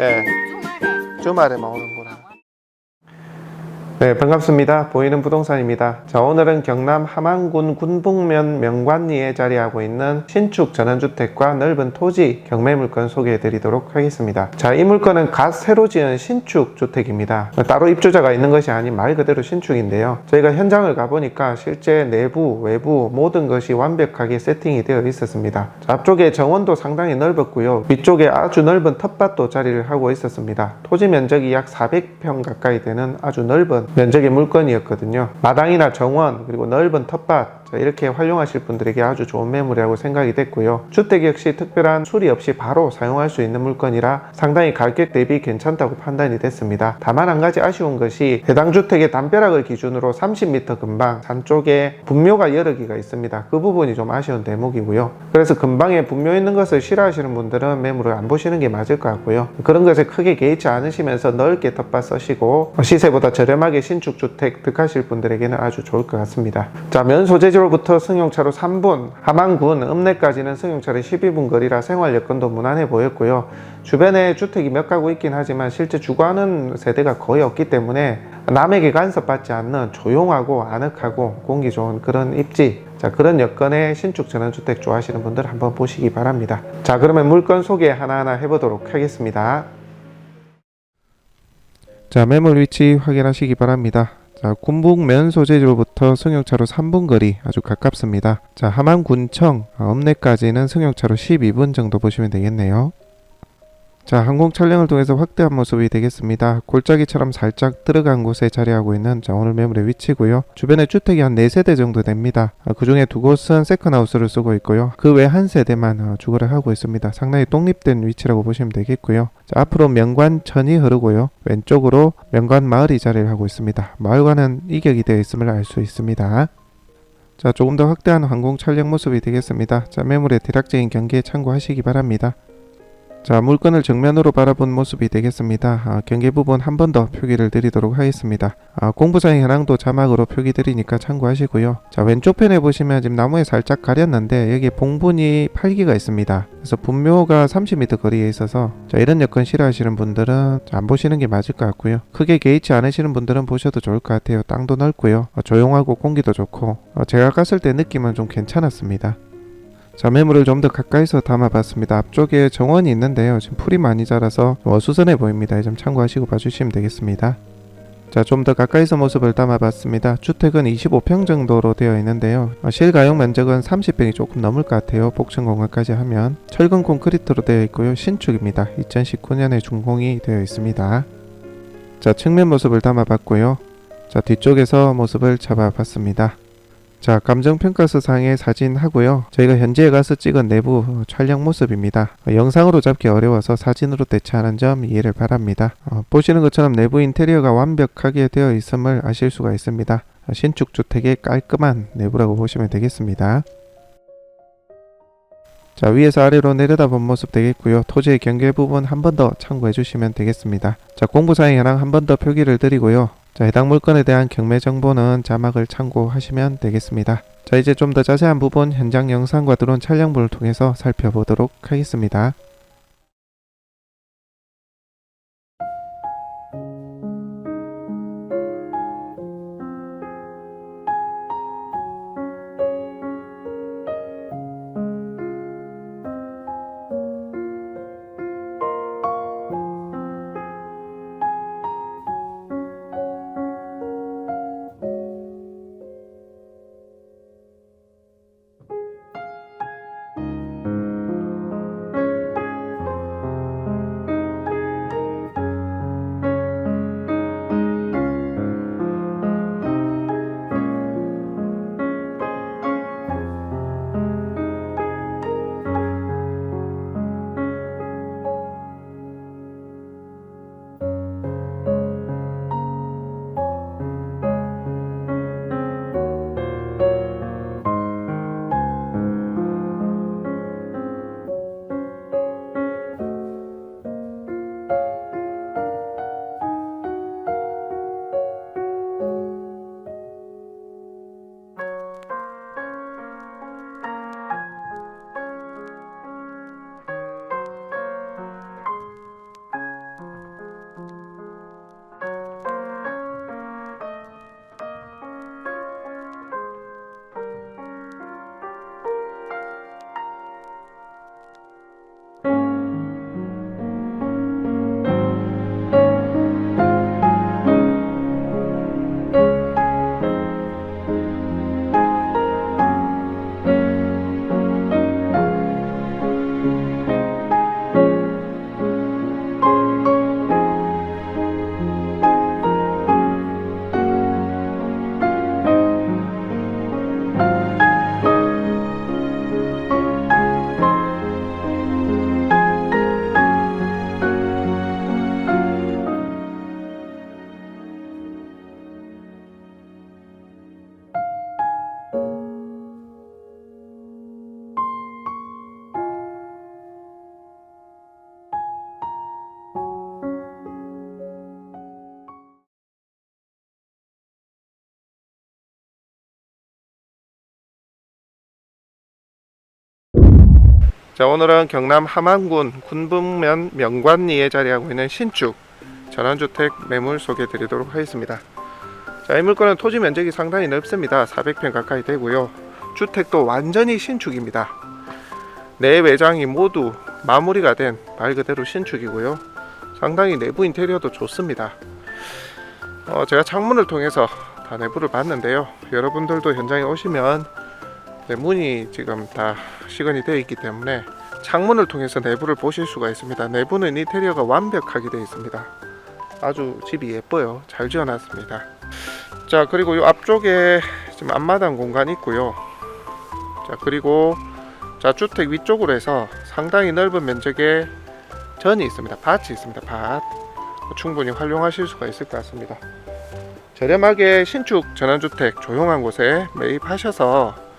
예. 주말에 주말에 먹는 거. 네, 반갑습니다. 보이는 부동산입니다. 자, 오늘은 경남 함안군 군북면 명관리에 자리하고 있는 신축 전원주택과 넓은 토지 경매 물건 소개해 드리도록 하겠습니다. 자, 이 물건은 갓 새로 지은 신축 주택입니다. 따로 입주자가 있는 것이 아닌 말 그대로 신축인데요. 저희가 현장을 가보니까 실제 내부, 외부 모든 것이 완벽하게 세팅이 되어 있었습니다. 자, 앞쪽에 정원도 상당히 넓었고요. 위쪽에 아주 넓은 텃밭도 자리를 하고 있었습니다. 토지 면적이 약 400평 가까이 되는 아주 넓은 면적의 물건이었거든요. 마당이나 정원 그리고 넓은 텃밭 자, 이렇게 활용하실 분들에게 아주 좋은 매물이라고 생각이 됐고요. 주택 역시 특별한 수리 없이 바로 사용할 수 있는 물건이라 상당히 가격 대비 괜찮다고 판단이 됐습니다. 다만 한 가지 아쉬운 것이 해당 주택의 담벼락을 기준으로 30m 근방 산 쪽에 분묘가 여러 개가 있습니다. 그 부분이 좀 아쉬운 대목이고요. 그래서 근방에 분묘 있는 것을 싫어하시는 분들은 매물을 안 보시는 게 맞을 것 같고요. 그런 것에 크게 개의치 않으시면서 넓게 텃밭 써시고 시세보다 저렴하게 신축 주택 득하실 분들에게는 아주 좋을 것 같습니다. 자, 면 소재지 로부터 승용차로 3분, 함안군 읍내까지는 승용차로 12분 거리라 생활 여건도 무난해 보였고요. 주변에 주택이 몇 가구 있긴 하지만 실제 주거하는 세대가 거의 없기 때문에 남에게 간섭받지 않는 조용하고 아늑하고 공기 좋은 그런 입지. 자 그런 여건의 신축 전원주택 좋아하시는 분들 한번 보시기 바랍니다. 자 그러면 물건 소개 하나하나 해보도록 하겠습니다. 자 매물 위치 확인하시기 바랍니다 자, 군북면 소재지로부터 승용차로 3분 거리 아주 가깝습니다. 자, 함안군청 아, 읍내까지는 승용차로 12분 정도 보시면 되겠네요. 자, 항공 촬영을 통해서 확대한 모습이 되겠습니다. 골짜기처럼 살짝 들어간 곳에 자리하고 있는 자, 오늘 매물의 위치고요. 주변에 주택이 한 4세대 정도 됩니다. 아, 그 중에 두 곳은 세컨하우스를 쓰고 있고요. 그 외 한 세대만 어, 주거를 하고 있습니다. 상당히 독립된 위치라고 보시면 되겠고요. 자, 앞으로 명관천이 흐르고요. 왼쪽으로 명관 마을이 자리를 하고 있습니다. 마을과는 이격이 되어 있음을 알 수 있습니다. 자, 조금 더 확대한 항공 촬영 모습이 되겠습니다. 자, 매물의 대략적인 경계에 참고하시기 바랍니다. 자, 물건을 정면으로 바라본 모습이 되겠습니다. 아, 경계 부분 한 번 더 표기를 드리도록 하겠습니다. 아, 공부상 현황도 자막으로 표기 드리니까 참고하시고요. 자, 왼쪽 편에 보시면 지금 나무에 살짝 가렸는데 여기 봉분이 8기가 있습니다. 그래서 분묘가 30m 거리에 있어서 자, 이런 여건 싫어하시는 분들은 자, 안 보시는 게 맞을 것 같고요. 크게 개의치 않으시는 분들은 보셔도 좋을 것 같아요. 땅도 넓고요. 어, 조용하고 공기도 좋고 어, 제가 갔을 때 느낌은 좀 괜찮았습니다. 자 매물을 좀 더 가까이서 담아봤습니다. 앞쪽에 정원이 있는데요. 지금 풀이 많이 자라서 좀 어수선해 보입니다. 이 점 참고하시고 봐주시면 되겠습니다. 자 좀 더 가까이서 모습을 담아봤습니다. 주택은 25평 정도로 되어 있는데요. 어, 실가용 면적은 30평이 조금 넘을 것 같아요. 복층 공간까지 하면 철근 콘크리트로 되어 있고요. 신축입니다. 2019년에 준공이 되어 있습니다. 자 측면 모습을 담아봤고요. 자 뒤쪽에서 모습을 잡아봤습니다. 자, 감정평가서 상의 사진 하고요. 저희가 현지에 가서 찍은 내부 촬영 모습입니다. 어, 영상으로 잡기 어려워서 사진으로 대체하는 점 이해를 바랍니다. 어, 보시는 것처럼 내부 인테리어가 완벽하게 되어 있음을 아실 수가 있습니다. 어, 신축 주택의 깔끔한 내부라고 보시면 되겠습니다. 자, 위에서 아래로 내려다본 모습 되겠고요. 토지의 경계 부분 한 번 더 참고해 주시면 되겠습니다. 자, 공부사항 현황 한번 더 표기를 드리고요. 자, 해당 물건에 대한 경매 정보는 자막을 참고하시면 되겠습니다. 자, 이제 좀 더 자세한 부분 현장 영상과 드론 촬영본을 통해서 살펴보도록 하겠습니다. 자 오늘은 경남 함안군 군북면 명관리에 자리하고 있는 신축 전원주택 매물 소개해 드리도록 하겠습니다. 자, 이 물건은 토지 면적이 상당히 넓습니다. 400평 가까이 되고요. 주택도 완전히 신축입니다. 내 외장이 모두 마무리가 된 말 그대로 신축이고요. 상당히 내부 인테리어도 좋습니다. 어, 제가 창문을 통해서 다 내부를 봤는데요. 여러분들도 현장에 오시면 네, 문이 지금 다 시건이 되어 있기 때문에 창문을 통해서 내부를 보실 수가 있습니다. 내부는 인테리어가 완벽하게 되어 있습니다. 아주 집이 예뻐요. 잘 지어놨습니다. 자 그리고 이 앞쪽에 지금 앞마당 공간이 있고요. 자 그리고 자 주택 위쪽으로 해서 상당히 넓은 면적의 전이 있습니다. 밭이 있습니다. 밭 충분히 활용하실 수가 있을 것 같습니다. 저렴하게 신축 전원주택 조용한 곳에 매입하셔서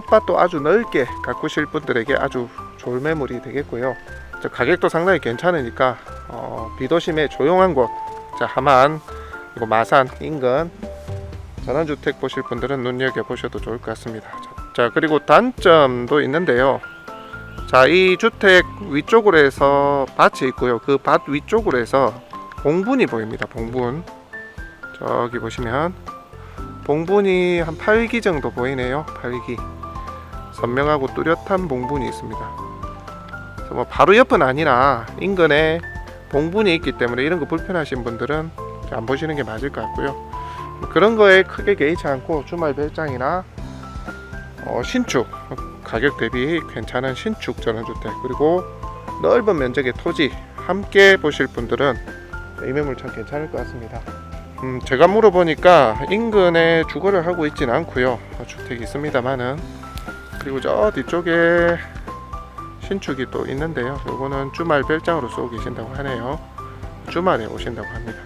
텃밭도 아주 넓게 가꾸실 분들에게 아주 좋은 매물이 되겠고요. 저 가격도 상당히 괜찮으니까 어, 비도심의 조용한 곳, 자 하만 그리고 마산 인근 전원주택 보실 분들은 눈여겨 보셔도 좋을 것 같습니다. 자, 자 그리고 단점도 있는데요. 자 이 주택 위쪽으로 해서 밭이 있고요. 그 밭 위쪽으로 해서 봉분이 보입니다. 봉분 저기 보시면 봉분이 한 8기 정도 보이네요. 8기 선명하고 뚜렷한 봉분이 있습니다. 뭐 바로 옆은 아니라 인근에 봉분이 있기 때문에 이런 거 불편하신 분들은 안 보시는 게 맞을 것 같고요. 뭐 그런 거에 크게 개의치 않고 주말 별장이나 어, 신축 가격 대비 괜찮은 신축 전원주택 그리고 넓은 면적의 토지 함께 보실 분들은 이 매물 참 괜찮을 것 같습니다. 음, 제가 물어보니까 인근에 주거를 하고 있지는 않고요. 주택이 있습니다만은 그리고 저 뒤쪽에 신축이 또 있는데요. 요거는 주말 별장으로 쓰고 계신다고 하네요. 주말에 오신다고 합니다.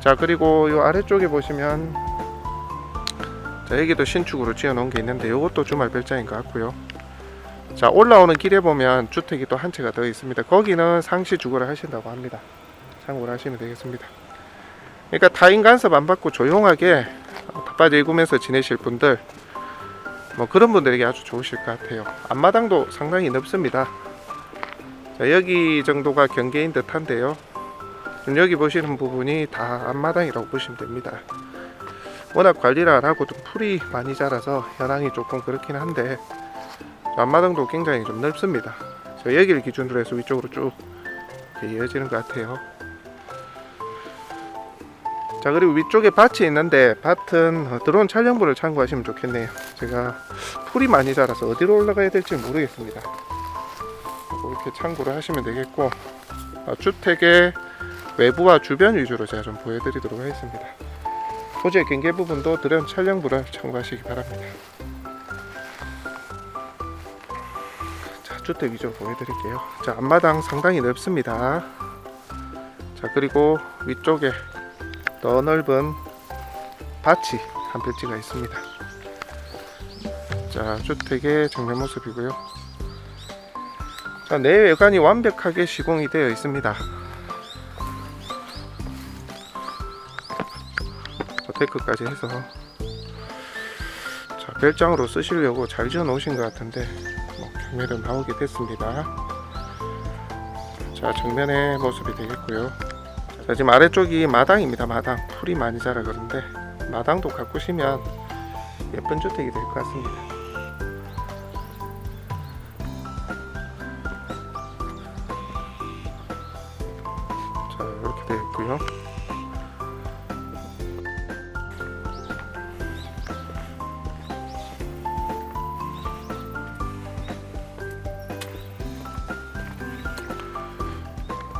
자 그리고 요 아래쪽에 보시면 자 여기도 신축으로 지어 놓은 게 있는데 요것도 주말 별장인 것 같고요. 자 올라오는 길에 보면 주택이 또 한 채가 더 있습니다. 거기는 상시 주거를 하신다고 합니다. 참고를 하시면 되겠습니다. 그러니까 타인 간섭 안 받고 조용하게 텃밭 일구면서 지내실 분들 뭐 그런 분들에게 아주 좋으실 것 같아요. 앞마당도 상당히 넓습니다. 자, 여기 정도가 경계인 듯 한데요. 지금 여기 보시는 부분이 다 앞마당이라고 보시면 됩니다. 워낙 관리를 안 하고 좀 풀이 많이 자라서 현황이 조금 그렇긴 한데 앞마당도 굉장히 좀 넓습니다. 저 여기를 기준으로 해서 위쪽으로 쭉 이어지는 것 같아요. 자 그리고 위쪽에 밭이 있는데 밭은 어, 드론 촬영부를 참고하시면 좋겠네요. 제가 풀이 많이 자라서 어디로 올라가야 될지 모르겠습니다. 이렇게 참고를 하시면 되겠고 어, 주택의 외부와 주변 위주로 제가 좀 보여드리도록 하겠습니다. 토지의 경계 부분도 드론 촬영부를 참고하시기 바랍니다. 자 주택 위주로 보여드릴게요. 자 앞마당 상당히 넓습니다. 자 그리고 위쪽에 더 넓은 밭이 한 필지가 있습니다. 자 주택의 정면 모습이고요. 자 내외관이 완벽하게 시공이 되어 있습니다. 자, 데크까지 해서 자 별장으로 쓰시려고 잘 지어 놓으신 것 같은데 뭐 경매로 나오게 됐습니다. 자 정면의 모습이 되겠고요. 자, 지금 아래쪽이 마당입니다. 마당 풀이 많이 자라 그런데 마당도 가꾸시면 예쁜 주택이 될 것 같습니다.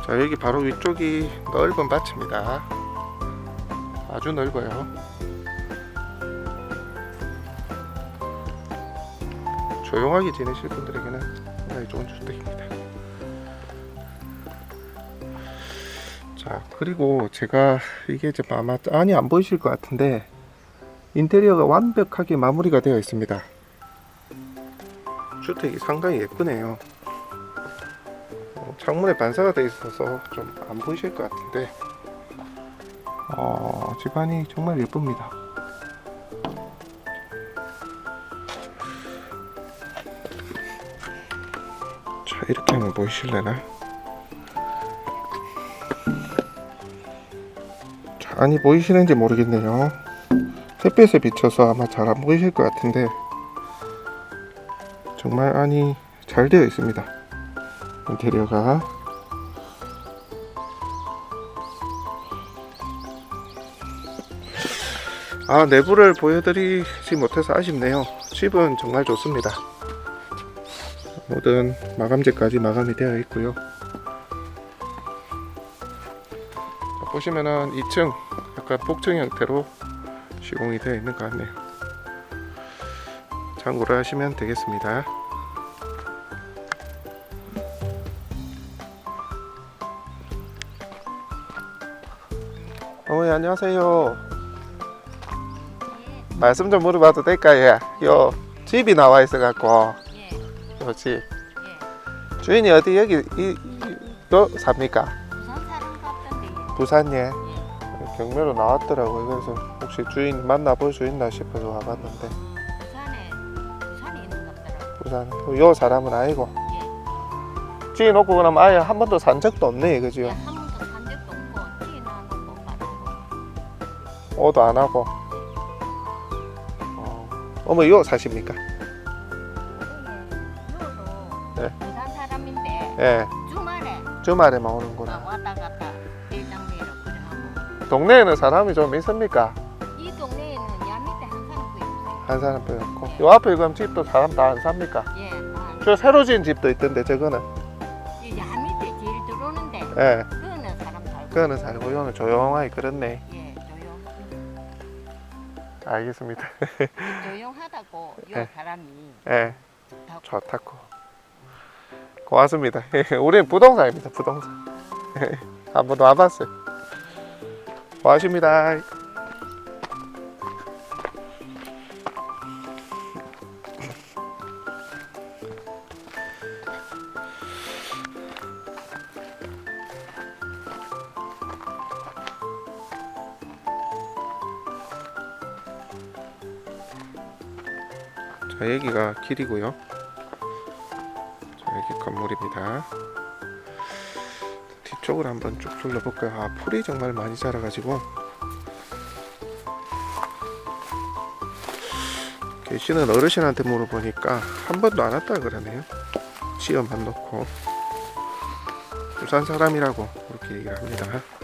자 여기 바로 위쪽이 넓은 밭입니다. 아주 넓어요. 조용하게 지내실 분들에게는 상당히 좋은 주택입니다. 자 그리고 제가 이게 이제 아마 짠이 안 보이실 것 같은데 인테리어가 완벽하게 마무리가 되어 있습니다. 주택이 상당히 예쁘네요. 어, 창문에 반사가 되어 있어서 좀 안 보이실 것 같은데 어, 집안이 정말 예쁩니다. 이렇게 하면 보이실래나? 자, 안이 보이시는지 모르겠네요. 햇빛에 비춰서 아마 잘 안 보이실 것 같은데 정말 안이 잘 되어 있습니다. 인테리어가 아 내부를 보여드리지 못해서 아쉽네요. 집은 정말 좋습니다. 모든 마감재까지 마감이 되어 있고요. 자, 보시면은 2층 약간 복층 형태로 시공이 되어 있는 것 같네요. 참고를 하시면 되겠습니다. 어머니 안녕하세요. 말씀 좀 물어봐도 될까요? 요 집이 나와 있어 갖고 예, 요 집. 예. 주인이 어디 여기 이, 이, 요 삽니까? 부산 사람 같던데. 예. 부산에 예. 경매로 나왔더라고요. 그래서 혹시 주인 만나볼 수 있나 싶어서 와봤는데 부산에 부산에 있는 것 같더라고. 부산 요 사람은 아니고 예. 주인 놓고 그럼 아예 한 번도 산 적도 없네, 그죠? 예, 오도 안 하고. 어, 어머 요 사십니까? 네. 부산 사람인데 예, 주말에 주말에만 아, 오는구나. 왔다 갔다 그래 하고. 동네에는 사람이 좀 있습니까? 이 동네에는 야 밑에 한 사람도 있어요. 한 사람 빼놓고. 요 앞에 그럼 집도 사람 다 안 삽니까? 예, 아, 저 새로 지은 집도 있던데 저거는. 이야 밑에 제일 들어오는데 예, 그거는 사람 살고. 그거는 살고 요는 조용하게 그렇네. 예. 알겠습니다. 조용하다고 요 네. 사람이 예. 다 좋다고. 고맙습니다. 우리는 부동산입니다. 부동산. 한 번도 와봤어요. 고맙습니다. 자, 여기가 길이고요. 자, 여기 건물입니다. 뒤쪽을 한번 쭉 둘러볼까요? 아, 풀이 정말 많이 자라가지고 계시는 어르신한테 물어보니까 한 번도 안 왔다 그러네요. 시험만 놓고 부산 사람이라고 그렇게 얘기를 합니다.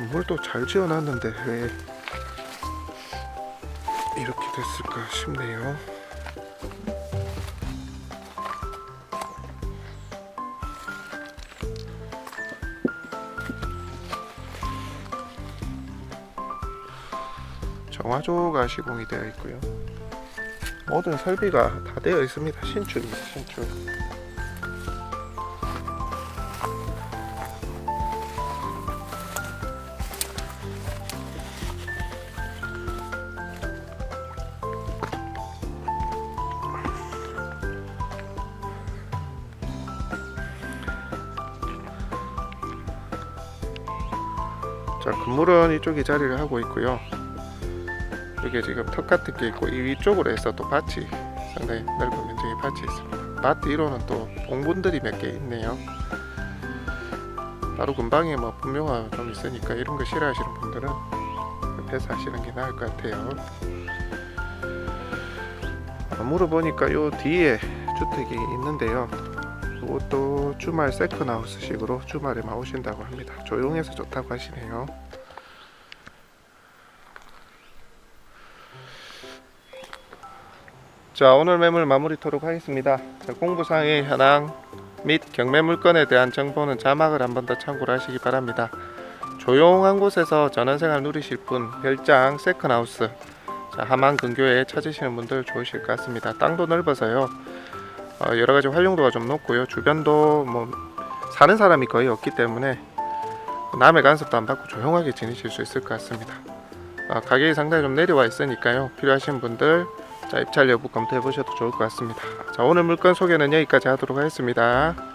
건물도 잘 지어놨는데 왜 이렇게 됐을까 싶네요. 정화조가 시공이 되어 있고요. 모든 설비가 다 되어 있습니다. 신축입니다. 신축. 자, 건물은 이쪽에 자리를 하고 있고요. 이게 지금 턱 같은 게 있고 이 위쪽으로 해서 또 밭이 상당히 넓은 면적의 밭이 있습니다. 밭 뒤로는 또 봉분들이 몇 개 있네요. 바로 근방에 뭐 분묘가 좀 있으니까 이런 거 싫어하시는 분들은 옆에서 하시는 게 나을 것 같아요. 아, 물어보니까 요 뒤에 주택이 있는데요. 이것도 주말 세컨하우스식으로 주말에만 오신다고 다. 조용해서 좋다고 하시네요. 자 오늘 매물 마무리토록 하겠습니다. 자, 공부상의 현황 및 경매 물건에 대한 정보는 자막을 한 번 더 참고를 하시기 바랍니다. 조용한 곳에서 전원생활 누리실 분 별장 세컨하우스 자, 하만 근교에 찾으시는 분들 좋으실 것 같습니다. 땅도 넓어서요. 어, 여러 가지 활용도가 좀 높고요. 주변도 뭐 사는 사람이 거의 없기 때문에 남의 간섭도 안 받고 조용하게 지내실 수 있을 것 같습니다. 어, 가격이 상당히 좀 내려와 있으니까요. 필요하신 분들 자, 입찰 여부 검토해 보셔도 좋을 것 같습니다. 자, 오늘 물건 소개는 여기까지 하도록 하겠습니다.